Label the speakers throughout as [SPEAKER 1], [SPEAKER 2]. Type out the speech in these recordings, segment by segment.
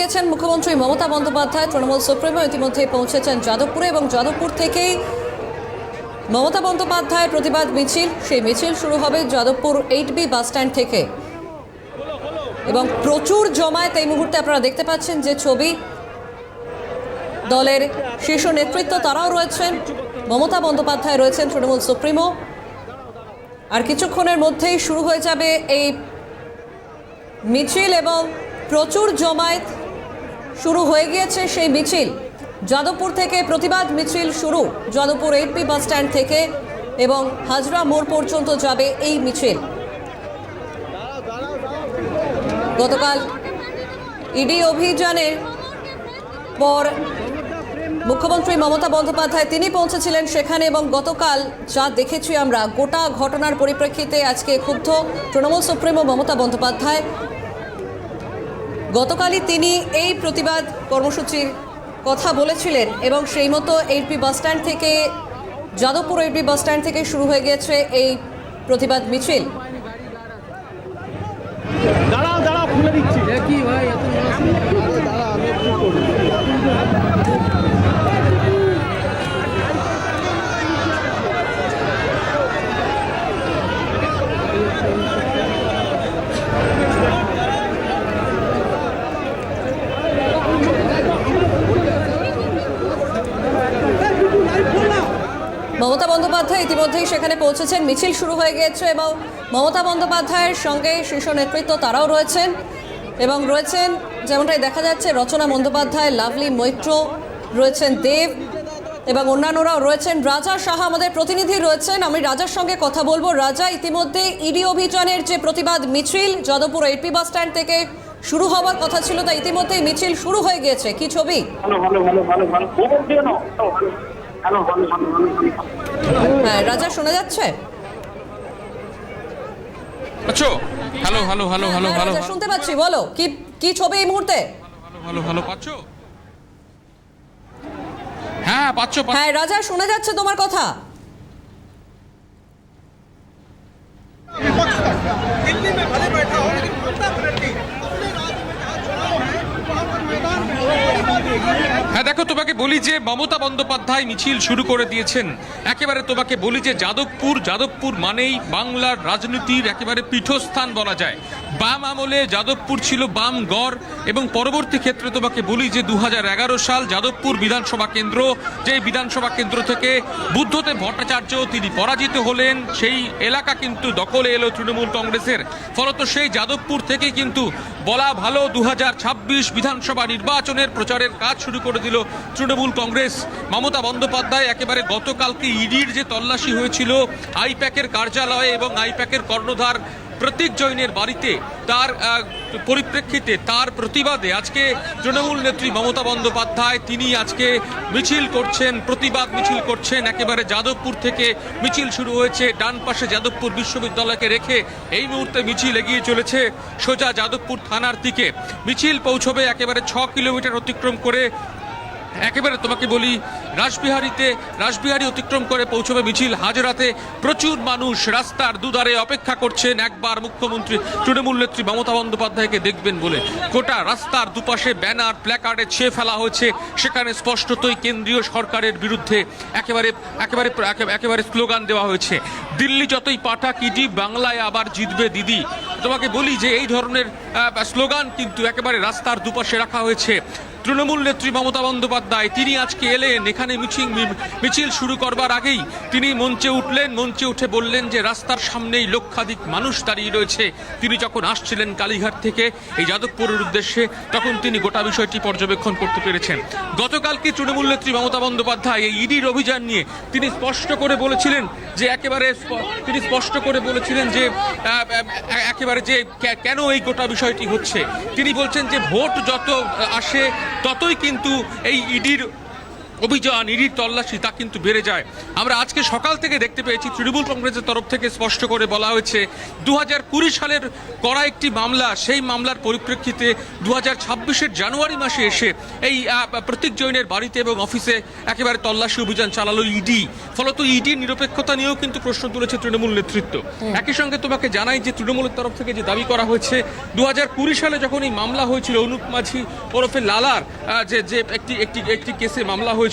[SPEAKER 1] গিয়েছেন মুখ্যমন্ত্রী মমতা বন্দ্যোপাধ্যায়, তৃণমূল সুপ্রিমো ইতিমধ্যে পৌঁছেছেন যাদবপুরে এবং যাদবপুর থেকেই মমতা বন্দ্যোপাধ্যায়ের প্রতিবাদ মিছিল। সেই মিছিল শুরু হবে যাদবপুর এইট বি বাসস্ট্যান্ড থেকে। এবং প্রচুর জমায়েত এই মুহূর্তে আপনারা দেখতে পাচ্ছেন যে ছবি। দলের শীর্ষ নেতৃত্ব তারাও রয়েছেন। মমতা বন্দ্যোপাধ্যায় রয়েছেন তৃণমূল সুপ্রিমো। আর কিছুক্ষণের মধ্যেই শুরু হয়ে যাবে এই মিছিল এবং প্রচুর জমায়েত শুরু হয়ে গিয়েছে সেই মিছিল। যাদবপুর থেকে প্রতিবাদ মিছিল শুরু। যাদবপুর এইটপি বাস স্ট্যান্ড থেকে এবং হাজরা মোড় পর্যন্ত যাবে এই মিছিল। গতকাল ইডি অভিযানের পর মুখ্যমন্ত্রী মমতা বন্দ্যোপাধ্যায় তিনি পৌঁছেছিলেন সেখানে এবং গতকাল যা দেখেছি আমরা, গোটা ঘটনার পরিপ্রেক্ষিতে আজকে ক্ষুব্ধ তৃণমূল সুপ্রিমো মমতা বন্দ্যোপাধ্যায় গতকালই তিনি এই প্রতিবাদ কর্মসূচির কথা বলেছিলেন এবং সেই মতো এইচপি বাসস্ট্যান্ড থেকে যাদবপুর এইচপি বাসস্ট্যান্ড থেকে শুরু হয়ে গিয়েছে এই প্রতিবাদ মিছিল।
[SPEAKER 2] দাঁড়াও দাঁড়াও খুলে দিচ্ছি।
[SPEAKER 3] কি ভাই এত মানুষ
[SPEAKER 1] মমতা বন্দ্যোপাধ্যায় ইতিমধ্যেই সেখানে পৌঁছেছেন। মিছিল শুরু হয়ে গিয়েছে এবং মমতা বন্দ্যোপাধ্যায়ের সঙ্গে শীর্ষ নেতৃত্ব তারাও রয়েছেন এবং রয়েছেন, যেমনটাই দেখা যাচ্ছে, রচনা বন্দ্যোপাধ্যায়, লাভলি মৈত্র, রয়েছেন দেব এবং অন্যান্যরাও রয়েছেন। রাজা সাহা আমাদের প্রতিনিধি রয়েছেন। আমি রাজার সঙ্গে কথা বলব। রাজা ইতিমধ্যে ইডি অভিযানের যে প্রতিবাদ মিছিল, যাদবপুর এপি বাস স্ট্যান্ড থেকে শুরু হওয়ার কথা ছিল তা ইতিমধ্যেই মিছিল শুরু হয়ে গিয়েছে। কি ছবি? হ্যাঁ রাজা শোনা যাচ্ছে?
[SPEAKER 4] আচ্ছা হ্যালো হ্যালো হ্যালো হ্যালো
[SPEAKER 1] হ্যাঁ,
[SPEAKER 4] হ্যালো
[SPEAKER 1] শুনতে পাচ্ছি বলো কি কি ছবি এই মুহূর্তে?
[SPEAKER 4] হ্যালো হ্যালো পাচ্ছ? হ্যাঁ পাচ্ছ।
[SPEAKER 1] হ্যাঁ রাজা শোনা যাচ্ছে তোমার কথা।
[SPEAKER 4] দেখো তোমাকে বলি যে মমতা বন্দ্যোপাধ্যায় মিছিল শুরু করে দিয়েছেন। একেবারে তোমাকে বলি যে যাদবপুর যাদবপুর মানেই বাংলার রাজনীতির একেবারে পীঠস্থান বলা যায়। বাম আমলে যাদবপুর ছিল বাম গড় এবং পরবর্তী ক্ষেত্রে তোমাকে বলি যে দু হাজার এগারো সাল যাদবপুর বিধানসভা কেন্দ্র, যে বিধানসভা কেন্দ্র থেকে বুদ্ধদেব ভট্টাচার্য তিনি পরাজিত হলেন, সেই এলাকা কিন্তু দখলে এলো তৃণমূল কংগ্রেসের। ফলত সেই যাদবপুর থেকে কিন্তু বলা ভালো দু হাজার ছাব্বিশ বিধানসভা নির্বাচনের প্রচারের কাজ শুরু করে দিল তৃণমূল কংগ্রেস। মমতা বন্দ্যোপাধ্যায় একেবারে গতকালকে ইডির যে তল্লাশি হয়েছিল, আইপ্যাকের কার্যালয়ে এবং আইপ্যাকের কর্ণধার প্রতীক জৈনের বাড়িতে তার পরিপ্রেক্ষিতে তার প্রতিবাদে আজকে তৃণমূল নেত্রী মমতা বন্দ্যোপাধ্যায়, তিনি আজকে মিছিল করছেন, প্রতিবাদ মিছিল করছেন একেবারে যাদবপুর থেকে। মিছিল শুরু হয়েছে, ডান পাশে যাদবপুর বিশ্ববিদ্যালয়কে রেখে এই মুহূর্তে মিছিল এগিয়ে চলেছে সোজা যাদবপুর থানার দিকে। মিছিল পৌঁছবে একেবারে ছ কিলোমিটার অতিক্রম করে একেবারে তোমাকে বলি, রাসবিহারীতে, রাসবিহারী অতিক্রম করে পৌঁছবে মিছিল। হাজরাতে প্রচুর মানুষ রাস্তার দুধারে অপেক্ষা করছেন। একবার মুখ্যমন্ত্রী তৃণমূল নেত্রী মমতা বন্দ্যোপাধ্যায়কে দেখবেন বলে। গোটা রাস্তার দুপাশে ব্যানার, প্ল্যাকার্ডে ছেয়ে ফেলা হয়েছে। সেখানে স্পষ্টতই কেন্দ্রীয় সরকারের বিরুদ্ধে একেবারে একেবারে একেবারে স্লোগান দেওয়া হয়েছে। দিল্লি যতই পাঠাক ইডি বাংলায় আবার জিতবে দিদি। তোমাকে বলি যে, এই ধরনের স্লোগান কিন্তু একেবারে রাস্তার দুপাশে রাখা হয়েছে। তৃণমূল নেত্রী মমতা বন্দ্যোপাধ্যায়, তিনি আজকে এলেন, এখানে মিছিল মিছিল শুরু করবার আগেই তিনি মঞ্চে উঠলেন, মঞ্চে উঠে বললেন যে রাস্তার সামনেই লক্ষাধিক মানুষ দাঁড়িয়ে রয়েছে। তিনি যখন আসছিলেন কালীঘাট থেকে এই যাদবপুরের উদ্দেশ্যে, তখন তিনি গোটা বিষয়টি পর্যবেক্ষণ করতে পেরেছেন। গতকালকে তৃণমূল নেত্রী মমতা বন্দ্যোপাধ্যায় এই ইডির অভিযান নিয়ে তিনি স্পষ্ট করে বলেছিলেন যে একেবারে তিনি স্পষ্ট করে বলেছিলেন যে একেবারে যে কেন এই গোটা বিষয়টি হচ্ছে? তিনি বলছেন যে ভোট যত আসে ততই কিন্তু এই ইডির অভিযান ইডির তল্লাশি তা কিন্তু বেড়ে যায়। আমরা আজকে সকাল থেকে দেখতে পেয়েছি তৃণমূল কংগ্রেসের তরফ থেকে স্পষ্ট করে বলা হয়েছে দু হাজার কুড়ি সালের করা একটি মামলা সেই মামলার পরিপ্রেক্ষিতে দু হাজার ছাব্বিশের জানুয়ারি মাসে এসে এই প্রতীক জৈনের বাড়িতে এবং অফিসে একেবারে তল্লাশি অভিযান চালালো ইডি। ফলত ইডির নিরপেক্ষতা নিয়েও কিন্তু প্রশ্ন তুলেছে তৃণমূল নেতৃত্ব। একই সঙ্গে তোমাকে জানাই যে তৃণমূলের তরফ থেকে যে দাবি করা হয়েছে দু হাজার কুড়ি সালে যখন এই মামলা হয়েছিল অনুপ মাঝি ওরফে লালার যে যে একটি একটি একটি কেসে মামলা হয়েছিল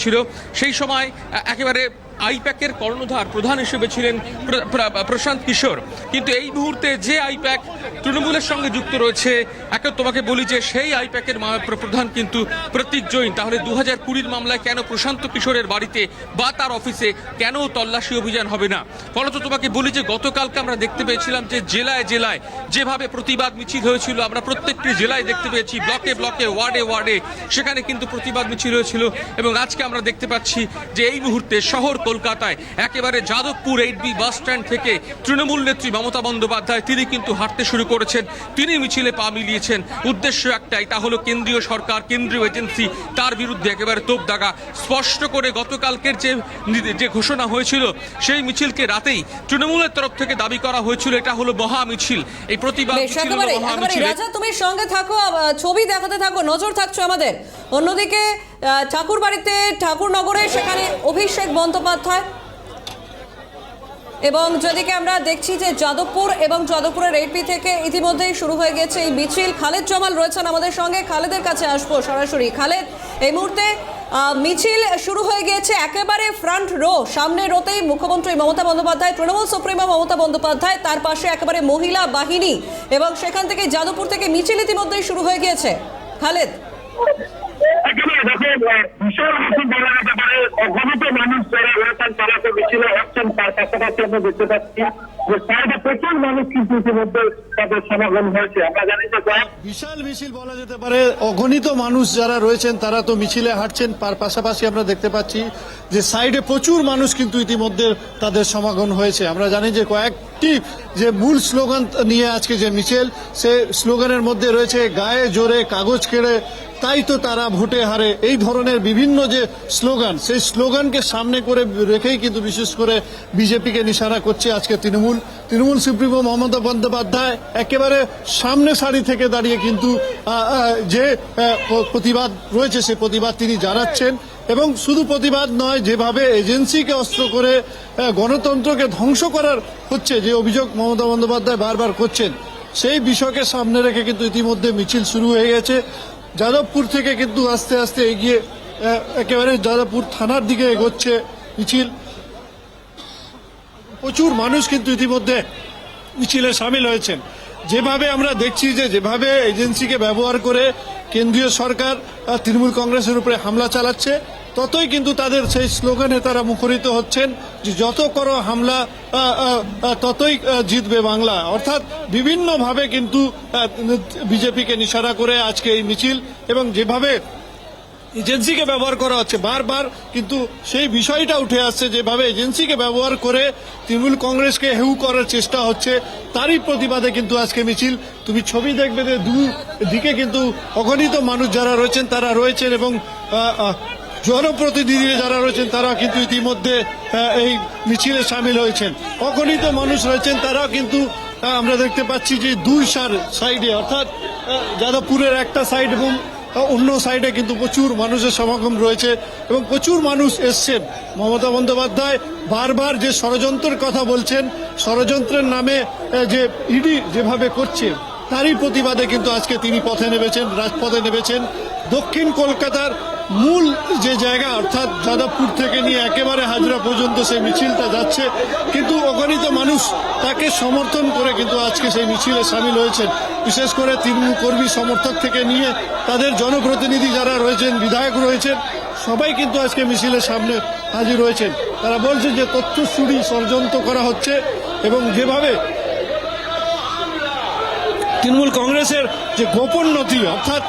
[SPEAKER 4] সেই সময় একেবারে আইপ্যাকের কর্ণধার প্রধান হিসেবে ছিলেন প্র- প্র- প্রশান্ত কিশোর। কিন্তু এই মুহূর্তে যে আইপ্যাক তৃণমূলের সঙ্গে যুক্ত রয়েছে একে তোমাকে বলি যে সেই আইপ্যাকের প্রধান কিন্তু প্রতীক জৈন। তাহলে দু হাজার কুড়ির মামলায় কেন প্রশান্ত কিশোরের বাড়িতে বা তার অফিসে কেন তল্লাশি অভিযান হবে না? ফলত তোমাকে বলি যে গতকালকে আমরা দেখতে পেয়েছিলাম যে জেলায় জেলায় যেভাবে প্রতিবাদ মিছিল হয়েছিল, আমরা প্রত্যেকটি জেলায় দেখতে পেয়েছি, ব্লকে ব্লকে, ওয়ার্ডে ওয়ার্ডে সেখানে কিন্তু প্রতিবাদ মিছিল হয়েছিল। এবং আজকে আমরা দেখতে পাচ্ছি যে এই মুহূর্তে শহর কলকাতায়। একেবারে Jadavpur eight B bus stand থেকে তৃণমূল নেত্রী মমতা বন্দ্যোপাধ্যায় তিনি কিন্তু হাঁটতে শুরু করেছেন। তিনি মিছিলে পা মিলিয়েছেন। উদ্দেশ্য একটাই তা হলো কেন্দ্রীয় সরকার কেন্দ্রীয় এজেন্সি তার বিরুদ্ধে একেবারে তোপ দাগা। স্পষ্ট করে গতকালকের যে যে ঘোষণা হয়েছিল সেই মিছিলকে রাতেই তৃণমূলের তরফ থেকে দাবি করা হয়েছিল এটা হলো মহা মিছিল। এই প্রতিবাদ মিছিল
[SPEAKER 1] রাজা তুমি সঙ্গে থাকো ছবি দেখাতে থাকো নজর থাকছো আমাদের। অন্যদিকে ঠাকুর বাড়িতে ঠাকুরনগরে সেখানে অভিষেক বন্দ্যোপাধ্যায়। এবং যেদিকে আমরা দেখছি যে যাদবপুর এবং যাদবপুরের এইপি থেকে ইতিমধ্যেই শুরু হয়ে গেছে এই মিছিল। খালেদ জামাল রয়েছেন আমাদের সঙ্গে। খালেদের কাছে আসব সরাসরি। খালেদ, এই মুহূর্তে মিছিল শুরু হয়ে গিয়েছে একেবারে ফ্রন্ট রো সামনে রোতেই মুখ্যমন্ত্রী মমতা বন্দ্যোপাধ্যায়, তৃণমূল সুপ্রিমো মমতা বন্দ্যোপাধ্যায়, তার পাশে একেবারে মহিলা বাহিনী এবং সেখান থেকে যাদবপুর থেকে মিছিল ইতিমধ্যেই শুরু হয়ে গিয়েছে। খালেদ।
[SPEAKER 2] বলা যেতে পারে। অগণিত মানুষ যারা রয়েছেন, তারা তো হচ্ছেন, তার আমরা দেখতে পাচ্ছি
[SPEAKER 3] অগণিত মানুষ যারা রয়েছেন, তারা তো মিছিলে হাঁটছেন। তার পাশাপাশি আমরা দেখতে পাচ্ছি যে সাইডে প্রচুর মানুষ কিন্তু ইতিমধ্যে তাদের সমাগম হয়েছে। আমরা জানি যে কয়েকটি যে মূল স্লোগান নিয়ে আজকে যে মিছিল, সে স্লোগানের মধ্যে রয়েছে, গায়ে জোরে কাগজ কেড়ে তাই তো তারা ভোটে হারে। এই ধরনের বিভিন্ন যে স্লোগান, সেই স্লোগানকে সামনে করে রেখেই কিন্তু বিশেষ করে বিজেপিকে নিশানা করছে আজকে তৃণমূল। তৃণমূল সুপ্রিমো মমতা বন্দ্যোপাধ্যায় একেবারে সামনে সারি থেকে দাঁড়িয়ে কিন্তু যে প্রতিবাদ রয়েছে সেই প্রতিবাদ তিনি জানাচ্ছেন এবং শুধু প্রতিবাদ নয়, যেভাবে এজেন্সিকে অস্ত্র করে গণতন্ত্রকে ধ্বংস করার হচ্ছে, যে অভিযোগ মমতা বন্দ্যোপাধ্যায় বারবার করছেন, সেই বিষয়কে সামনে রেখে কিন্তু ইতিমধ্যে মিছিল শুরু হয়ে গেছে। যাদবপুর থেকে কিন্তু আস্তে আস্তে এগিয়ে একেবারে যাদবপুর থানার দিকে এগোচ্ছে মিছিল। প্রচুর মানুষ কিন্তু ইতিমধ্যে মিছিলে সামিল হয়েছেন। যেভাবে আমরা দেখছি যে, যেভাবে এজেন্সিকে ব্যবহার করে কেন্দ্রীয় সরকার তৃণমূল কংগ্রেসের উপরে হামলা চালাচ্ছে ততই কিন্তু তাদের সেই স্লোগানে তারা মুখরিত হচ্ছেন যে যত করো হামলা ততই জিতবে বাংলা। অর্থাৎ বিভিন্নভাবে কিন্তু বিজেপিকে নিশানা করে আজকে এই মিছিল এবং যেভাবে এজেন্সিকে ব্যবহার করা হচ্ছে, বারবার কিন্তু সেই বিষয়টা উঠে আসছে যেভাবে এজেন্সিকে ব্যবহার করে তৃণমূল কংগ্রেসকে হেউ করার চেষ্টা হচ্ছে, তারই প্রতিবাদে কিন্তু আজকে মিছিল। তুমি ছবি দেখবে যে দু দিকে কিন্তু অগণিত মানুষ যারা রয়েছেন, তারা রয়েছেন এবং আহ, আহ, জনপ্রতিনিধি যারা রয়েছেন তারা কিন্তু ইতিমধ্যে এই মিছিলে সামিল হয়েছেন। অগণিত মানুষ রয়েছেন তারাও কিন্তু আমরা দেখতে পাচ্ছি যে দুই সার সাইডে অর্থাৎ যাদবপুরের একটা সাইড এবং অন্য সাইডে কিন্তু প্রচুর মানুষের সমাগম রয়েছে এবং প্রচুর মানুষ এসছেন। মমতা বন্দ্যোপাধ্যায় বারবার যে ষড়যন্ত্রের কথা বলছেন ষড়যন্ত্রের নামে যে ইডি যেভাবে করছে তারই প্রতিবাদে কিন্তু আজকে তিনি পথে নেমেছেন রাজপথে নেমেছেন। দক্ষিণ কলকাতার মূল যে জায়গা, অর্থাৎ যাদবপুর থেকে নিয়ে একেবারে হাজরা পর্যন্ত সেই মিছিলটা যাচ্ছে। কিন্তু অগণিত মানুষ তাকে সমর্থন করে কিন্তু আজকে সেই মিছিলে সামিল হয়েছেন। বিশেষ করে তৃণমূল কর্মী সমর্থক থেকে নিয়ে তাদের জনপ্রতিনিধি যারা রয়েছেন, বিধায়ক রয়েছেন, সবাই কিন্তু আজকে মিছিলের সামনে হাজির হয়েছেন। তারা বলছে যে তথ্য চুরি ষড়যন্ত্র করা হচ্ছে এবং যেভাবে তৃণমূল কংগ্রেসের যে গোপন নথি, অর্থাৎ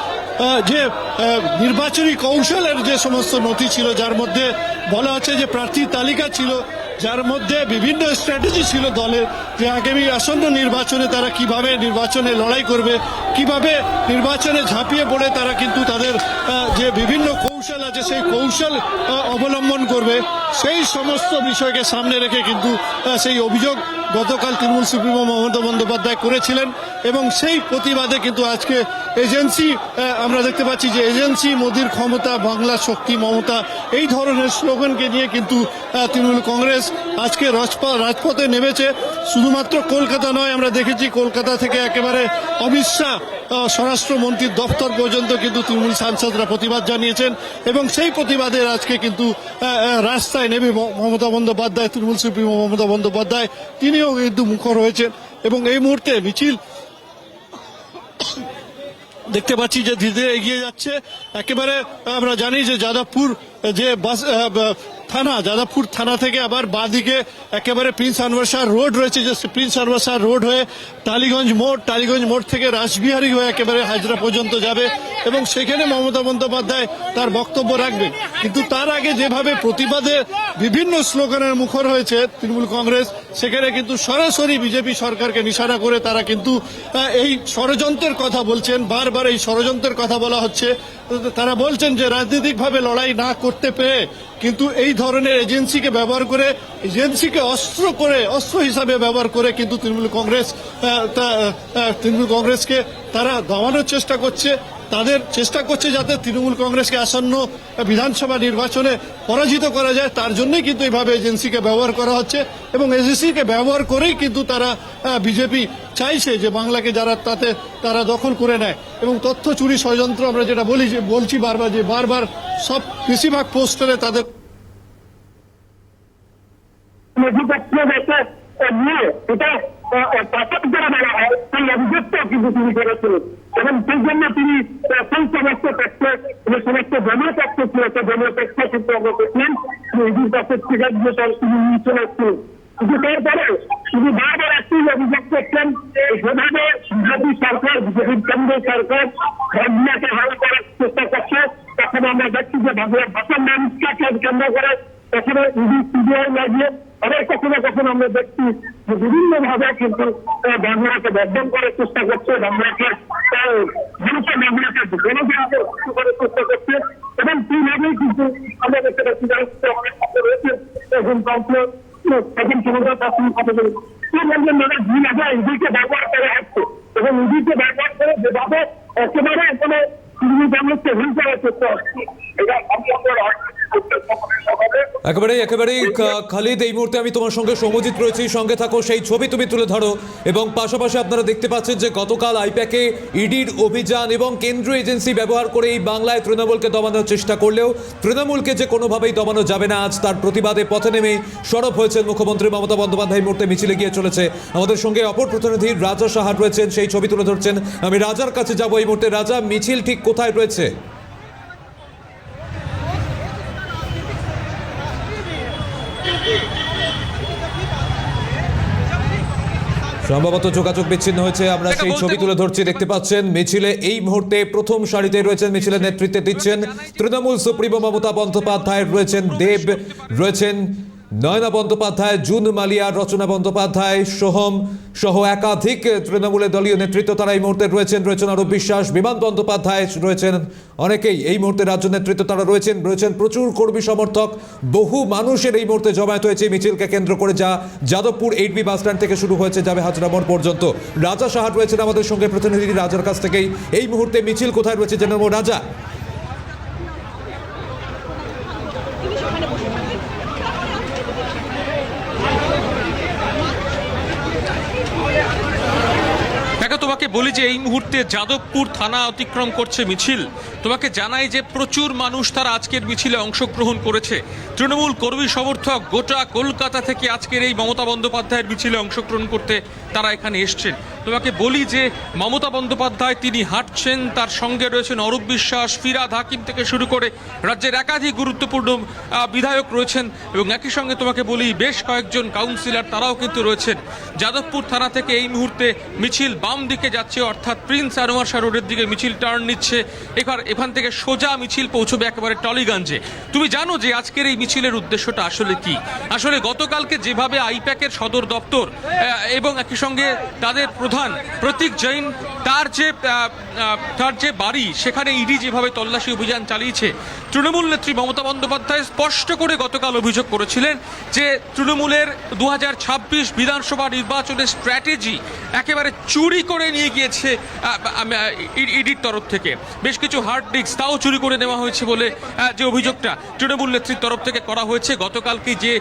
[SPEAKER 3] যে নির্বাচনী কৌশলের যে সমস্ত নথি ছিল, যার মধ্যে বলা হচ্ছে যে প্রার্থীর তালিকা ছিল যার মধ্যে বিভিন্ন স্ট্র্যাটেজি ছিল দলের যে আগামী আসন্ন নির্বাচনে তারা কীভাবে নির্বাচনে লড়াই করবে, কীভাবে নির্বাচনে ঝাঁপিয়ে পড়ে তারা কিন্তু তাদের যে বিভিন্ন কৌশল আছে সেই কৌশল অবলম্বন করবে। সেই সমস্ত বিষয়কে সামনে রেখে কিন্তু সেই অভিযোগ গতকাল তৃণমূল সুপ্রিমো মমতা বন্দ্যোপাধ্যায় করেছিলেন এবং সেই প্রতিবাদে কিন্তু আজকে এজেন্সি আমরা দেখতে পাচ্ছি যে এজেন্সি, মোদির ক্ষমতা, বাংলা শক্তি, মমতা, এই ধরনের স্লোগানকে নিয়ে কিন্তু তৃণমূল কংগ্রেস আজকে রাজপথ রাজপথে নেমেছে। শুধুমাত্র কলকাতা নয়, আমরা দেখেছি কলকাতা থেকে একেবারে অমিত শাহ স্বরাষ্ট্রমন্ত্রীর দপ্তর পর্যন্ত কিন্তু তৃণমূল সাংসদরা প্রতিবাদ জানিয়েছেন এবং সেই প্রতিবাদের আজকে কিন্তু রাস্তায় নেমে মমতা বন্দ্যোপাধ্যায়, তৃণমূল সুপ্রিমো মমতা বন্দ্যোপাধ্যায়, তিনিও কিন্তু মুখর হয়েছেন এবং এই মুহূর্তে মিছিল দেখতে পাচ্ছি যে ধীরে ধীরে এগিয়ে যাচ্ছে। একেবারে আমরা জানি যে যাদবপুর যে বাস থানা, যাদবপুর থানা থেকে আবার বাঁদিকে একেবারে প্রিন্স আনভার শাহ রোড রয়েছে, যে প্রিন্স আনভার শাহ রোড হয়ে টালিগঞ্জ মোড় টালিগঞ্জ মোড় থেকে রাসবিহারী হয়ে একেবারে হাজরা পর্যন্ত যাবে এবং সেখানে মমতা বন্দ্যোপাধ্যায় তার বক্তব্য রাখবেন। কিন্তু তার আগে যেভাবে প্রতিবাদে বিভিন্ন স্লোগানের মুখর হয়েছে তৃণমূল কংগ্রেস, সেখানে কিন্তু সরাসরি বিজেপি সরকারকে নিশানা করে তারা কিন্তু এই ষড়যন্ত্রের কথা বলছেন, বারবার এই ষড়যন্ত্রের কথা বলা হচ্ছে। তারা বলছেন যে রাজনৈতিকভাবে লড়াই না করতে পেরে কিন্তু এই ধরনের এজেন্সিকে ব্যবহার করে, এজেন্সিকে অস্ত্র করে, অস্ত্র হিসাবে ব্যবহার করে কিন্তু তৃণমূল কংগ্রেস তৃণমূল কংগ্রেসকে তারা দমানোর চেষ্টা করছে। তাদের চেষ্টা করছে যাতে তৃণমূল কংগ্রেসকে আসন্ন বিধানসভা নির্বাচনে পরাজিত করা যায়। তার জন্যই কিন্তু এইভাবে এজেন্সিকে ব্যবহার করা হচ্ছে এবং এজেন্সিকে ব্যবহার করেই কিন্তু তারা বিজেপি চাইছে যে বাংলাকে যারা তাতে, তারা দখল করে নেয়। এবং তথ্য চুরি ষড়যন্ত্র আমরা যেটা বলি, যে বলছি বারবার, যে বারবার সব বেশিরভাগ পোস্টারে তাদের
[SPEAKER 2] নথিপত্র যাতে নিয়ে এটা পাচার করে বলা হয় সেই অভিযোগটাও কিন্তু তিনি করেছিলেন এবং সেই জন্য তিনি সেই সমস্ত তথ্য, যে সমস্ত জমা তথ্য ছিল, সেই জমা তথ্য কিন্তু আমরা ইডির কাছে থেকে তার তিনি নিয়ে চলে এসেছিলেন কিন্তু তারপরে তিনি বারবার একটি অভিযোগ করছেন যেভাবে বিজেপি সরকার, বিজেপি কেন্দ্র সরকার ঘটনাকে ভালো করার চেষ্টা করছে। তখন আমরা দেখছি যে বাংলা ভাষার মানুষকে কেন্দ্র করে কখনো ইডি, সিবিআই লাগিয়ে আবার কখনো কখনো আমরা দেখছি যে বিভিন্ন ভাবে কিন্তু বাংলাকে বর্জন করার চেষ্টা করছে, বাংলাকে মানুষের বাংলাকে গণতন্ত্র রক্ষা করার চেষ্টা করছে। এবং সেইভাবেই কিন্তু আমরা দেখতে পাচ্ছি যে রাষ্ট্রে অনেক কথা রয়েছে এখন কমপ্লো এখন ক্ষমতা প্রাথমিক কথা বলে। সেই মধ্যে মানে দুই হাজার ইডিকে ব্যবহার করে আসছে এবং ইডিকে ব্যবহার করে যেভাবে একেবারে কোনো তৃণমূল কংগ্রেসকে হিল করার চেষ্টা হচ্ছে এটা আমি আমরা রাজনীতি করতে সমাজে
[SPEAKER 5] একেবারে একেবারেই খালিদ এই মুহূর্তে আমি তোমার সঙ্গে সমজিত রয়েছি। সঙ্গে থাকো সেই ছবি তুমি তুলে ধরো। এবং পাশাপাশি আপনারা দেখতে পাচ্ছেন যে গতকাল আইপ্যাকে ইডির অভিযান এবং কেন্দ্রীয় এজেন্সি ব্যবহার করে এই বাংলায় তৃণমূলকে দমানোর চেষ্টা করলেও তৃণমূলকে যে কোনোভাবেই দমানো যাবে না আজ তার প্রতিবাদে পথে নেমে সরব হয়েছেন মুখ্যমন্ত্রী মমতা বন্দ্যোপাধ্যায়। মুহূর্তে মিছিলে গিয়ে চলেছে আমাদের সঙ্গে অপর প্রতিনিধি রাজা সাহার রয়েছেন সেই ছবি তুলে ধরছেন। আমি রাজার কাছে যাব এই মুহূর্তে। রাজা মিছিল ঠিক কোথায় রয়েছে? সম্ভবত যোগাযোগ বিচ্ছিন্ন হয়েছে। আমরা সেই ছবি তুলে ধরছি দেখতে পাচ্ছেন মিছিলে এই মুহূর্তে প্রথম সারিতে রয়েছেন মিছিলের নেতৃত্বে দিচ্ছেন তৃণমূল সুপ্রিমো মমতা বন্দ্যোপাধ্যায় রয়েছেন দেব রয়েছেন নয়না বন্দ্যোপাধ্যায়, জুন মালিয়া, রচনা বন্দ্যোপাধ্যায়, সোহম সহ একাধিক তৃণমূলের দলীয় নেতৃত্ব তারা এই মুহূর্তে রয়েছেন। রয়েছেন আরব বিশ্বাস, বিমান বন্দ্যোপাধ্যায় রয়েছেন অনেকেই। এই মুহূর্তে রাজ্য নেতৃত্ব তারা রয়েছেন। রয়েছেন প্রচুর কর্মী সমর্থক। বহু মানুষের এই মুহূর্তে জমায়েত হয়েছে মিছিলকে কেন্দ্র করে যা Jadavpur eight B bus stand থেকে শুরু হয়েছে, যাবে হাজরা মোড় পর্যন্ত। রাজা সাহার রয়েছেন আমাদের সঙ্গে। প্রতিনিধি রাজার কাছ থেকেই এই মুহূর্তে মিছিল কোথায় রয়েছে জেনে রাজা
[SPEAKER 4] দেখো তোমাকে বলি যে এই মুহূর্তে যাদবপুর থানা অতিক্রম করছে মিছিল। তোমাকে জানাই যে প্রচুর মানুষ তারা আজকের মিছিলে অংশগ্রহণ করেছে। তৃণমূল কর্মী সমর্থক গোটা কলকাতা থেকে আজকের এই মমতা বন্দ্যোপাধ্যায়ের মিছিলে অংশগ্রহণ করতে তারা এখানে এসছেন। তোমাকে বলি যে মমতা বন্দ্যোপাধ্যায়, তিনি হাঁটছেন, তার সঙ্গে রয়েছেন অরূপ বিশ্বাস, ফিরাদ হাকিম থেকে শুরু করে রাজ্যের একাধিক গুরুত্বপূর্ণ বিধায়ক রয়েছেন এবং একই সঙ্গে তোমাকে বলি বেশ কয়েকজন কাউন্সিলর তারাও কিন্তু রয়েছেন। যাদবপুর থানা থেকে এই মুহূর্তে মিছিল বাম দিকে যাচ্ছে, অর্থাৎ প্রিন্স আনোয়ার শাহ রোডের দিকে মিছিল টার্ন নিচ্ছে। এবার এখান থেকে সোজা মিছিল পৌঁছবে একেবারে টলিগঞ্জে। তুমি জানো যে আজকের এই মিছিলের উদ্দেশ্যটা আসলে কি? আসলে গতকালকে যেভাবে আইপ্যাকের সদর দপ্তর এবং একই সঙ্গে তাদের প্রধান প্রতীক জৈন তার যে তার যে বাড়ি, সেখানে ইডি যেভাবে তল্লাশি অভিযান চালিয়েছে, তৃণমূল নেত্রী মমতা বন্দ্যোপাধ্যায় স্পষ্ট করে গতকাল অভিযোগ করেছিলেন যে তৃণমূলের দু হাজার ছাব্বিশ বিধানসভা নির্বাচনের স্ট্র্যাটেজি একেবারে চুরি করে নিয়ে গিয়েছে ইডির তরফ থেকে। বেশ কিছু হার্ড ডিস্ক তাও চুরি করে নেওয়া হয়েছে বলে যে অভিযোগটা তৃণমূল নেত্রীর তরফ থেকে করা হয়েছে। গতকালকে যে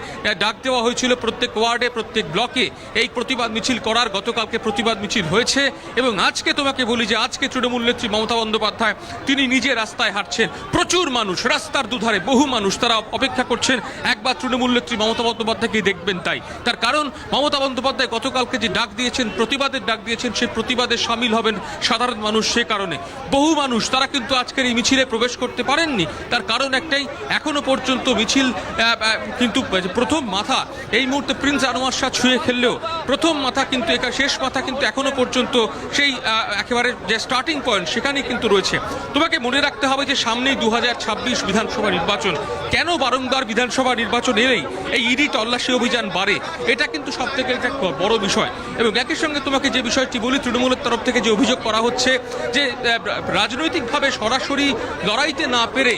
[SPEAKER 4] ডাক দেওয়া হয়েছিল প্রত্যেক ওয়ার্ডে, প্রত্যেক ব্লকে, এই প্রতিবাদ মিছিল করার গতকালকে প্রতিবাদ মিছিল হয়েছে এবং আজকে তোমাকে বলি যে আজকে তৃণমূল নেত্রী মমতা বন্দ্যোপাধ্যায়, তিনি নিজে রাস্তায় হাঁটছেন। প্রচুর মানুষ, রাস্তার দুধারে বহু মানুষ তারা অপেক্ষা করছেন। একবার তৃণমূল নেত্রী মমতা বন্দ্যোপাধ্যায়কে দেখবেন তাই। তার কারণ, মমতা বন্দ্যোপাধ্যায় গতকালকে যে ডাক দিয়েছেন, প্রতিবাদের ডাক দিয়েছেন সেই প্রতিবাদে সামিল হবেন সাধারণ মানুষ সে কারণে। বহু মানুষ, তারা কিন্তু আজকের এই মিছিলে প্রবেশ করতে পারেননি। তার কারণ একটাই, এখনও পর্যন্ত মিছিল কিন্তু প্রথম মাথা, এই মুহূর্তে প্রিন্স আনোয়ার শাহ ছুঁয়ে খেললেও, প্রথম মাথা কিন্তু একা, শেষ মাথা কিন্তু এখনও পর্যন্ত সেই একেবারে যে স্টার্টিং পয়েন্ট সেখানেই কিন্তু রয়েছে। তোমাকে মনে রাখতে হবে যে সামনেই দু হাজার ছাব্বিশ বিধানসভা নির্বাচন। কেন বারংবার বিধানসভা নির্বাচন এলেই এই ইডি তল্লাশি অভিযান বাড়ে? এটা কিন্তু সব থেকে একটা বড় বিষয়। এবং একই সঙ্গে তোমাকে যে বিষয়টি বলি, তৃণমূলের তরফ থেকে যে অভিযোগ করা হচ্ছে যে রাজনৈতিকভাবে সরাসরি লড়াইতে না পেরে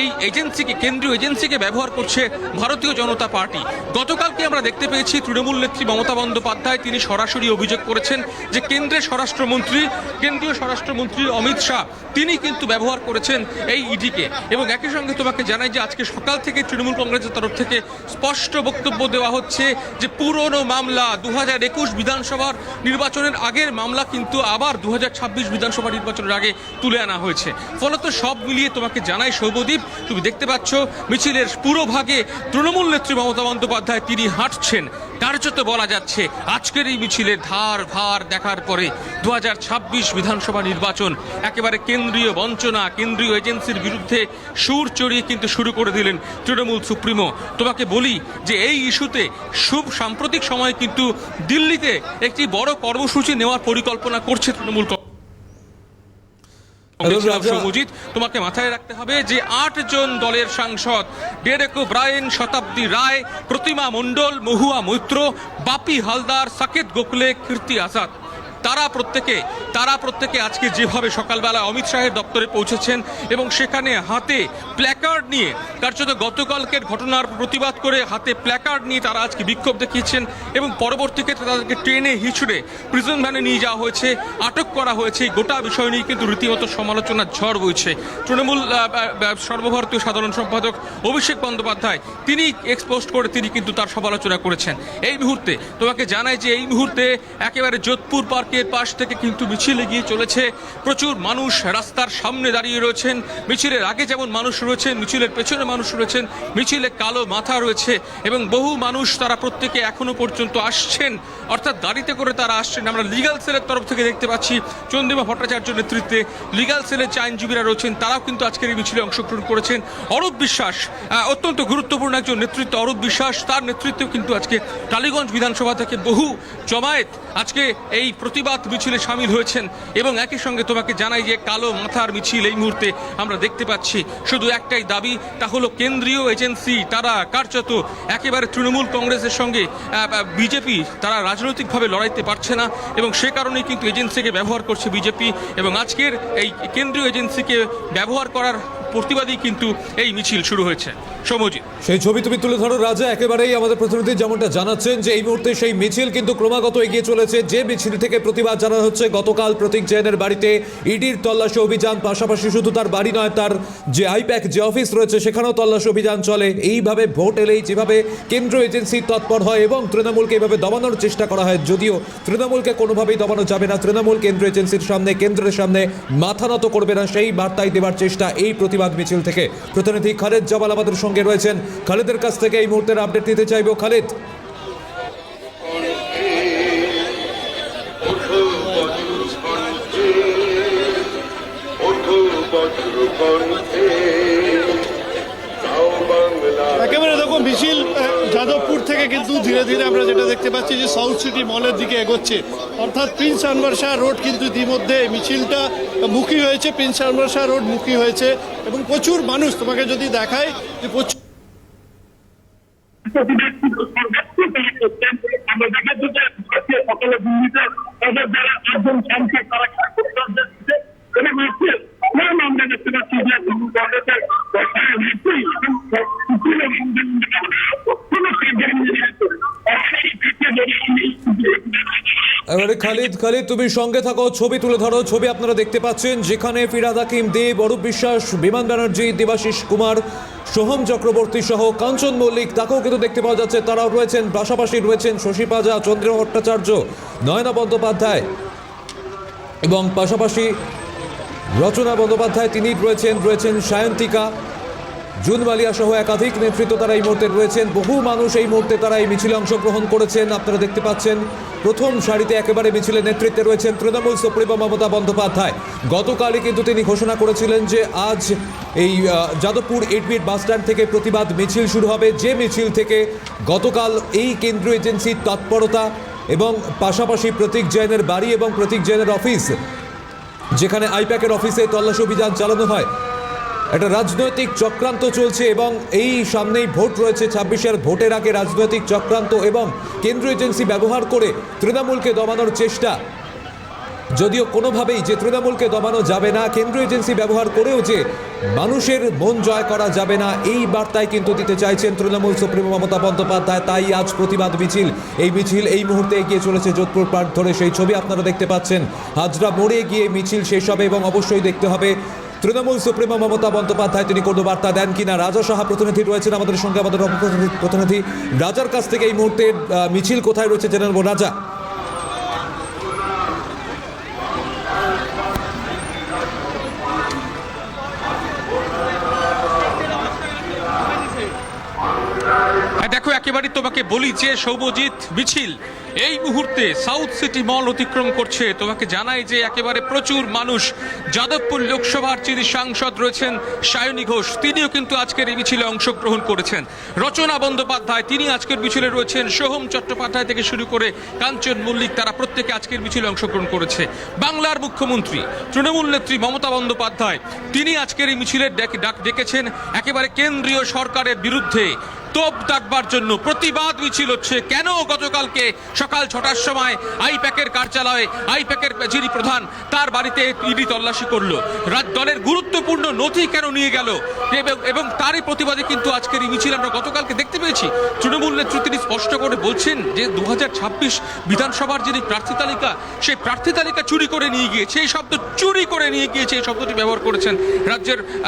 [SPEAKER 4] এই এজেন্সিকে, কেন্দ্রীয় এজেন্সিকে ব্যবহার করছে ভারতীয় জনতা পার্টি। গতকালকে আমরা দেখতে পেয়েছি তৃণমূল নেত্রী মমতা বন্দ্যোপাধ্যায়, তিনি সরাসরি অভিযোগ করেছেন যে কেন্দ্রের স্বরাষ্ট্রমন্ত্রী কেন্দ্রীয় স্বরাষ্ট্রমন্ত্রী অমিত শাহ, তিনি কিন্তু ব্যবহার করেছেন এই ইডিকে। এবং একই সঙ্গে তোমাকে জানাই যে আজকে সকাল থেকে তৃণমূল কংগ্রেসের তরফ থেকে স্পষ্ট বক্তব্য দেওয়া হচ্ছে যে পুরনো মামলা দু হাজার একুশ বিধানসভার নির্বাচনের আগের মামলা কিন্তু আবার দু হাজার ছাব্বিশ বিধানসভা নির্বাচনের আগে তুলে আনা হয়েছে। ফলত সব মিলিয়ে তোমাকে জানাই সৌবদ্বীপ তুমি দেখতে পাচ্ছ মিছিলের পুরো ভাগে তৃণমূল নেত্রী মমতা বন্দ্যোপাধ্যায় তিনি হাঁটছেন। কার্যত বলা যাচ্ছে আজকের এই মিছিলের ধার ভার দেখার পরে দু হাজার ছাব্বিশ বিধানসভা নির্বাচন একেবারে কেন্দ্রীয় বঞ্চনা, কেন্দ্রীয় এজেন্সির বিরুদ্ধে সুর চড়িয়ে কিন্তু শুরু করে দিলেন তৃণমূল সুপ্রিমো। তোমাকে বলি যে এই ইস্যুতে সুব সাম্প্রতিক সময়ে কিন্তু দিল্লিতে একটি বড় কর্মসূচি নেওয়ার পরিকল্পনা করছে তৃণমূল সৌমজিৎ তোমাকে মাথায় রাখতে হবে যে আট জন দলের সাংসদ ডেরেকো ব্রায়েন শতাব্দী রায় প্রতিমা মণ্ডল মহুয়া মৈত্র বাপি হালদার সাকেত গোখলে কীর্তি আজাদ। তারা প্রত্যেকে তারা প্রত্যেকে আজকে যেভাবে সকালবেলা অমিত শাহের দপ্তরে পৌঁছেছেন এবং সেখানে হাতে প্ল্যাকার্ড নিয়ে, কার্যত গতকালকের ঘটনার প্রতিবাদ করে হাতে প্ল্যাকার্ড নিয়ে তারা আজকে বিক্ষোভ দেখিয়েছেন এবং পরবর্তীতে তাদেরকে ট্রেনে হিঁচড়ে প্রিজন ভ্যানে নিয়ে যাওয়া হয়েছে, আটক করা হয়েছে। গোটা বিষয় নিয়ে কিন্তু রীতিমতো সমালোচনার ঝড় বইছে। তৃণমূল সর্বভারতীয় সাধারণ সম্পাদক অভিষেক বন্দ্যোপাধ্যায়, তিনি এক্সপোস্ট করে তিনি কিন্তু তার সমালোচনা করেছেন। এই মুহূর্তে তোমাকে জানাই যে এই মুহূর্তে একেবারে যোধপুর পার্কের পাশ থেকে কিন্তু মিছিল এগিয়ে চলেছে। প্রচুর মানুষ রাস্তার সামনে দাঁড়িয়ে রয়েছেন। মিছিলের আগে যেমন মানুষ রয়েছেন, মিছিলের পেছনে মানুষ রয়েছেন, মিছিলে কালো মাথা রয়েছে এবং বহু মানুষ তারা প্রত্যেকে এখনও পর্যন্ত আসছেন। অর্থাৎ গাড়িতে করে তারা আসছেন। আমরা লিগাল সেলের তরফ থেকে দেখতে পাচ্ছি চন্দ্রিমা ভট্টাচার্য নেতৃত্বে লিগাল সেলের যে আইনজীবীরা রয়েছেন। তারাও কিন্তু আজকের এই মিছিলে অংশগ্রহণ করেছেন। অরূপ বিশ্বাস অত্যন্ত গুরুত্বপূর্ণ একজন নেতৃত্ব। অরূপ বিশ্বাস, তার নেতৃত্বেও কিন্তু আজকে টালিগঞ্জ বিধানসভা থেকে বহু জমায়েত আজকে এই প্রতিবাদ মিছিলে সামিল হয়েছেন এবং একই সঙ্গে তোমাকে জানাই যে কালো মাথার মিছিল এই মুহূর্তে আমরা দেখতে পাচ্ছি। শুধু একটাই দাবি, তা হলো কেন্দ্রীয় এজেন্সি, তারা কার্যত একেবারে তৃণমূল কংগ্রেসের সঙ্গে বিজেপি, তারা রাজনৈতিকভাবে লড়াইতে পারছে না এবং সে কারণেই কিন্তু এজেন্সিকে ব্যবহার করছে বিজেপি এবং আজকের এই কেন্দ্রীয় এজেন্সিকে ব্যবহার করার প্রতিবাদেই কিন্তু এই মিছিল শুরু হয়েছে। সৌমজিৎ।
[SPEAKER 5] সেই ছবি তুমি তুলে ধরো, রাজা, একেবারেই আমাদের প্রতিনিধি যেমনটা জানাচ্ছেন যে এই মুহূর্তে সেই মিছিল কিন্তু ক্রমাগত এগিয়ে চলেছে। যে মিছিল থেকে প্রতিবাদ জানানো হচ্ছে, গতকাল প্রতীক জৈনের বাড়িতে ইডির তল্লাশি অভিযান, পাশাপাশি শুধু তার বাড়ি নয়, তার যে আইপ্যাক, যে অফিস রয়েছে, সেখানেও তল্লাশি অভিযান চলে। এইভাবে ভোট এলেই যেভাবে কেন্দ্র এজেন্সি তৎপর হয় এবং তৃণমূলকে এইভাবে দমানোর চেষ্টা করা হয়, যদিও তৃণমূলকে কোনোভাবেই দমানো যাবে না। তৃণমূল কেন্দ্র এজেন্সির সামনে, কেন্দ্রের সামনে মাথা নত করবে না, সেই বার্তাই দেওয়ার চেষ্টা এই প্রতিবাদ মিছিল থেকে। প্রতিনিধি খালেদ জবাল আমাদের সঙ্গে রয়েছেন। খালেদের কাছ থেকে এই মুহূর্তের আপডেট দিতে চাইব। খালেদ।
[SPEAKER 6] বজ্র
[SPEAKER 3] একেবারে দেখো মিছিল যাদবপুর থেকে কিন্তু ধীরে ধীরে আমরা যেটা দেখতে পাচ্ছি যে সাউথ সিটি মলের দিকে এগোচ্ছে। অর্থাৎ প্রিন্স আনভার শাহ রোড কিন্তু ইতিমধ্যে মিছিলটা মুখী হয়েছে, প্রিন্স আনভার শাহ রোড মুখী হয়েছে এবং প্রচুর মানুষ, তোমাকে যদি দেখায় যে প্রচুর
[SPEAKER 2] সকালে তাদের যারা একজন সাংসদ তারা এবং এখন
[SPEAKER 5] এবারে খালিদ খালিদ, তুমি সঙ্গে থাকো, ছবি তুলে ধরো, ছবি আপনারা দেখতে পাচ্ছেন, যেখানে ফিরাদ হাকিম, দেব, অরূপ বিশ্বাস, বিমান ব্যানার্জি, দেবাশিস কুমার, সোহম চক্রবর্তী সহ কাঞ্চন মল্লিক, তাকেও কিন্তু দেখতে পাওয়া যাচ্ছে, তারাও রয়েছেন, পাশাপাশি রয়েছেন শশী পাজা, চন্দ্র ভট্টাচার্য, নয়না বন্দ্যোপাধ্যায় এবং পাশাপাশি রচনা বন্দ্যোপাধ্যায়, তিনি রয়েছেন রয়েছেন সায়ন্তিকা। জুন মালিয়া সহ একাধিক নেতৃত্ব তারা এই মুহূর্তে রয়েছেন। বহু মানুষ এই মুহূর্তে তারা এই মিছিলে অংশগ্রহণ করেছেন। আপনারা দেখতে পাচ্ছেন, প্রথম সারিতে একেবারে মিছিলের নেতৃত্বে রয়েছেন তৃণমূল সুপ্রিমো মমতা বন্দ্যোপাধ্যায়। গতকালই কিন্তু তিনি ঘোষণা করেছিলেন যে আজ এই যাদবপুর এডমিট বাসস্ট্যান্ড থেকে প্রতিবাদ মিছিল শুরু হবে। যে মিছিল থেকে গতকাল এই কেন্দ্রীয় এজেন্সির তৎপরতা এবং পাশাপাশি প্রতীক জৈনের বাড়ি এবং প্রতীক জৈনের অফিস যেখানে আইপ্যাকের অফিসে তল্লাশি অভিযান চালানো হয়। একটা রাজনৈতিক চক্রান্ত চলছে এবং এই সামনেই ভোট রয়েছে ছাব্বিশের ভোটের আগে রাজনৈতিক চক্রান্ত এবং কেন্দ্রীয় এজেন্সি ব্যবহার করে তৃণমূলকে দমানোর চেষ্টা। যদিও কোনোভাবেই যে তৃণমূলকে দমানো যাবে না, কেন্দ্রীয় এজেন্সি ব্যবহার করেও যে মানুষের মন জয় করা যাবে না, এই বার্তায় কিন্তু দিতে চাইছেন তৃণমূল সুপ্রিমো মমতা বন্দ্যোপাধ্যায়। তাই আজ প্রতিবাদ মিছিল। এই মিছিল এই মুহূর্তে এগিয়ে চলেছে যোধপুর পার্ক ধরে। সেই ছবি আপনারা দেখতে পাচ্ছেন। হাজরা মোড়ে গিয়ে মিছিল শেষ হবে এবং অবশ্যই দেখতে হবে তৃণমূল সুপ্রিমো মমতা বন্দ্যোপাধ্যায় তিনি কোনো বার্তা দেন কিনা। রাজা সাহা প্রতিনিধি রয়েছেন আমাদের সঙ্গে, আমাদের প্রতিনিধি। রাজার কাছ থেকে এই মুহূর্তে মিছিল কোথায় রয়েছে জেনে নেব রাজা।
[SPEAKER 4] দেখো একেবারে তোমাকে বলি যে সৌমজিৎ মিছিল। এই মুহূর্তে সাউথ সিটি মল অতিক্রম করছে। তোমাকে জানাই যে একেবারে প্রচুর মানুষ যাদবপুর লোকসভার যিনি সাংসদ রয়েছেন সায়নী ঘোষ, তিনিও কিন্তু আজকের এই মিছিলে অংশগ্রহণ করেছেন। রচনা বন্দ্যোপাধ্যায়, তিনি আজকের মিছিলে রয়েছেন। সোহম চট্টোপাধ্যায় থেকে শুরু করে কাঞ্চন মল্লিক, তারা প্রত্যেকে আজকের মিছিলে অংশগ্রহণ করেছে। বাংলার মুখ্যমন্ত্রী, তৃণমূল নেত্রী মমতা বন্দ্যোপাধ্যায়, তিনি আজকের এই মিছিলের ডাক ডেকেছেন। একেবারে কেন্দ্রীয় সরকারের বিরুদ্ধে। তোপ ডাকবার জন্য প্রতিবাদ মিছিল হচ্ছে। কেন গতকালকে সকাল ছটার সময় আইপ্যাকের কার্যালয়ে আইপ্যাকের যিনি প্রধান, তার বাড়িতে ইডি তল্লাশি করল? রাজ- দলের গুরুত্বপূর্ণ নথি কেন নিয়ে গেল? এবং- তারই প্রতিবাদে কিন্তু আজকের এই মিছিল আমরা গতকালকে দেখতে পেয়েছি। তৃণমূল নেত্রী তিনি স্পষ্ট করে বলছেন যে দু হাজার ছাব্বিশ বিধানসভার যিনি প্রার্থী তালিকা, সেই প্রার্থী তালিকা চুরি করে নিয়ে গিয়েছে এই শব্দ চুরি করে নিয়ে গিয়েছে, এই শব্দটি ব্যবহার করেছেন রাজ্যের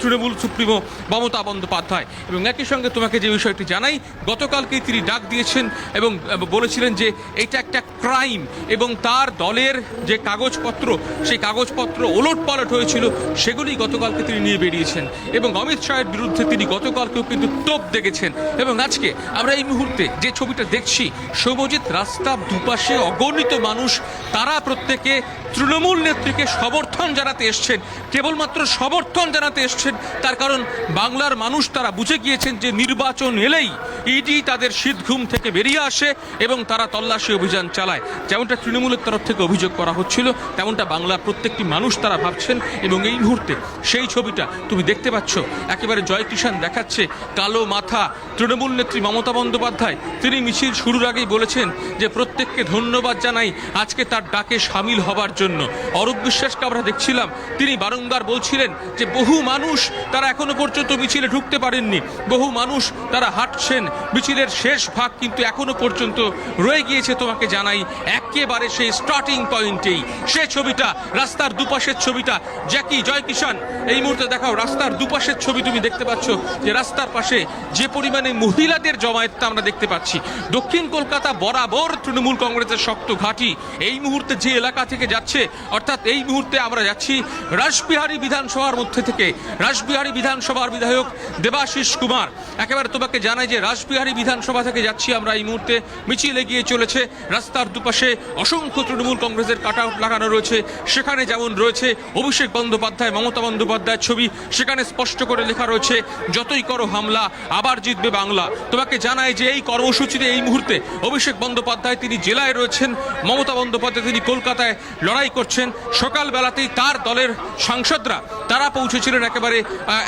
[SPEAKER 4] তৃণমূল সুপ্রিমো মমতা বন্দ্যোপাধ্যায়। এবং একই সঙ্গে তোমাকে যে বিষয়টি জানাই, গতকালকেই তিনি ডাক দিয়েছেন এবং বলেছিলেন যে এটা একটা ক্রাইম এবং তার দলের যে কাগজপত্র, সেই কাগজপত্র ওলট পালট হয়েছিল, সেগুলি গতকালকে তিনি নিয়ে বেরিয়েছেন এবং অমিত শাহের বিরুদ্ধে তিনি গতকালকেও কিন্তু তোপ দেখেছেন এবং আজকে আমরা এই মুহূর্তে যে ছবিটা দেখছি, সৌমজিৎ রাস্তার দুপাশে অগণিত মানুষ, তারা প্রত্যেকে তৃণমূল নেত্রীকে সমর্থন জানাতে এসছেন, কেবলমাত্র সমর্থন জানাতে এসছেন, তার কারণ বাংলার মানুষ তারা বুঝে গিয়েছেন যে নির্বাচন এলেই ইডি তাদের শীত ঘুম থেকে বেরিয়ে আসে এবং তারা তল্লাশি অভিযান চালায়। যেমনটা তৃণমূলের তরফ থেকে অভিযোগ করা হচ্ছিল, তেমনটা বাংলার প্রত্যেকটি মানুষ তারা ভাবছেন এবং এই মুহূর্তে সেই ছবিটা তুমি দেখতে পাচ্ছ। একেবারে জয় কিষান দেখাচ্ছে কালো মাথা তৃণমূল নেত্রী মমতা বন্দ্যোপাধ্যায়। তিনি মিছিল শুরুর আগেই বলেছেন যে, প্রত্যেককে ধন্যবাদ জানাই, আজকে তার ডাকে সামিল হবার জন্য। অরূপ বিশ্বাসকে আমরা দেখছিলাম। তিনি বারংবার বলছিলেন যে বহু মানুষ তারা এখনও পর্যন্ত মিছিলে ঢুকতে পারেননি। বহু মানুষ তারা হাঁটছেন। মিছিলের শেষ ভাগ কিন্তু এখনও পর্যন্ত রয়ে গিয়েছে তোমাকে জানাই। একেবারে সেই স্টার্টিং পয়েন্টেই সে ছবিটা, রাস্তার দুপাশের ছবিটা। জ্যাকি, জয় কিষান এই মুহূর্তে দেখাও, রাস্তার দুপাশের ছবি তুমি দেখতে পাচ্ছ যে রাস্তার পাশে যে পরিমাণে মহিলাদের জমায়েতটা আমরা দেখতে পাচ্ছি। দক্ষিণ কলকাতা বরাবর তৃণমূল কংগ্রেসের শক্ত ঘাঁটি। এই মুহূর্তে যে এলাকা থেকে যাচ্ছে অর্থাৎ এই মুহূর্তে আমরা যাচ্ছি রাসবিহারী বিধানসভার মধ্যে থেকে। রাসবিহারী বিধানসভার বিধায়ক দেবাশিস কুমার। একেবারে তোমাকে জানাই যে রাসবিহারী বিধানসভা থেকে যাচ্ছি আমরা এই মুহূর্তে। মিছিল এগিয়ে চলেছে। রাস্তার দুপাশে অসংখ্য তৃণমূল কংগ্রেসের কাট আউট লাগানো রয়েছে। সেখানে যেমন রয়েছে অভিষেক বন্দ্যোপাধ্যায়, মমতা বন্দ্যোপাধ্যায়ের ছবি। সেখানে স্পষ্ট করে লেখা রয়েছে, যতই করো হামলা, আবার জিতবে বাংলা। তোমাকে জানাই যে এই কর্মসূচিতে এই মুহূর্তে অভিষেক বন্দ্যোপাধ্যায় তিনি জেলায় রয়েছেন। মমতা বন্দ্যোপাধ্যায় তিনি কলকাতায়, লড়াই লড়াই করছেন। সকালবেলাতেই তার দলের সাংসদরা, তারা পৌঁছেছিলেন একেবারে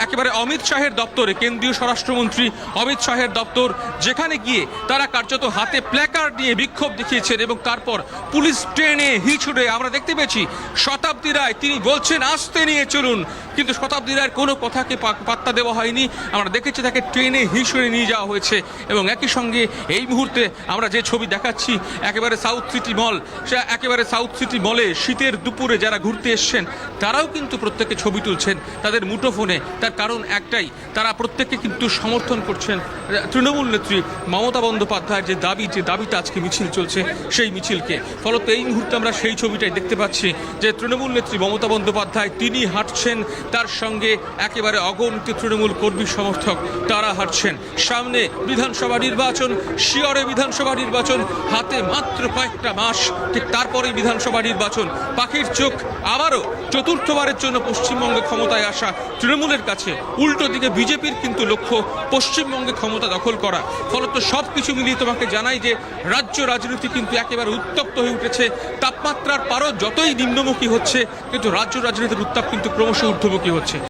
[SPEAKER 4] একেবারে অমিত শাহের দপ্তরে, কেন্দ্রীয় স্বরাষ্ট্রমন্ত্রী অমিত শাহের দপ্তর, যেখানে গিয়ে তারা কার্যত হাতে প্ল্যাকার্ড নিয়ে বিক্ষোভ দেখিয়েছেন এবং তারপর পুলিশ ট্রেনে হিচড়ে আমরা দেখতে পেয়েছি, শতাব্দী রায় তিনি বলছেন, আসতে নিয়ে চলুন। কিন্তু শতাব্দী রায়ের কোনো কথাকে পাত্তা দেওয়া হয়নি। আমরা দেখেছি তাকে ট্রেনে হিসড়ে নিয়ে যাওয়া হয়েছে এবং একই সঙ্গে এই মুহূর্তে আমরা যে ছবি দেখাচ্ছি, একেবারে সাউথ সিটি মল, সে একেবারে সাউথ সিটি মলে শীতের দুপুরে যারা ঘুরতে এসছেন, তারাও কিন্তু প্রত্যেকে ছবি তুলছেন তাদের মুঠোফোনে। তার কারণ একটাই, তারা প্রত্যেককে কিন্তু সমর্থন করছেন তৃণমূল নেত্রী মমতা বন্দ্যোপাধ্যায়ের যে দাবি, যে দাবিতে আজকে মিছিল চলছে সেই মিছিলকে। ফলত এই মুহূর্তে আমরা সেই ছবিটাই দেখতে পাচ্ছি যে তৃণমূল নেত্রী মমতা বন্দ্যোপাধ্যায় তিনি হাঁটছেন, তার সঙ্গে একেবারে অগণিত তৃণমূল কর্মী সমর্থক তারা হাঁটছেন। সামনে বিধানসভা নির্বাচন, শিয়রে বিধানসভা নির্বাচন, হাতে মাত্র কয়েকটা মাস, ঠিক তারপরেই বিধানসভা নির্বাচন। পাখির চোখ আবারও চতুর্থবারের জন্য পশ্চিমবঙ্গে ক্ষমতায় আসা তৃণমূলের কাছে উল্টো দিকে বিজেপির কিন্তু লক্ষ্য পশ্চিমবঙ্গে ক্ষমতা দখল করা। ফলত সব কিছু মিলিয়ে তোমাকে জানাই যে রাজ্য রাজনীতি কিন্তু একেবারে উত্তপ্ত হয়ে উঠেছে। তাপমাত্রার পারও যতই নিম্নমুখী হচ্ছে, কিন্তু রাজ্য রাজনীতির উত্তাপ কিন্তু ক্রমশ ঊর্ধ্বমুখী হচ্ছে।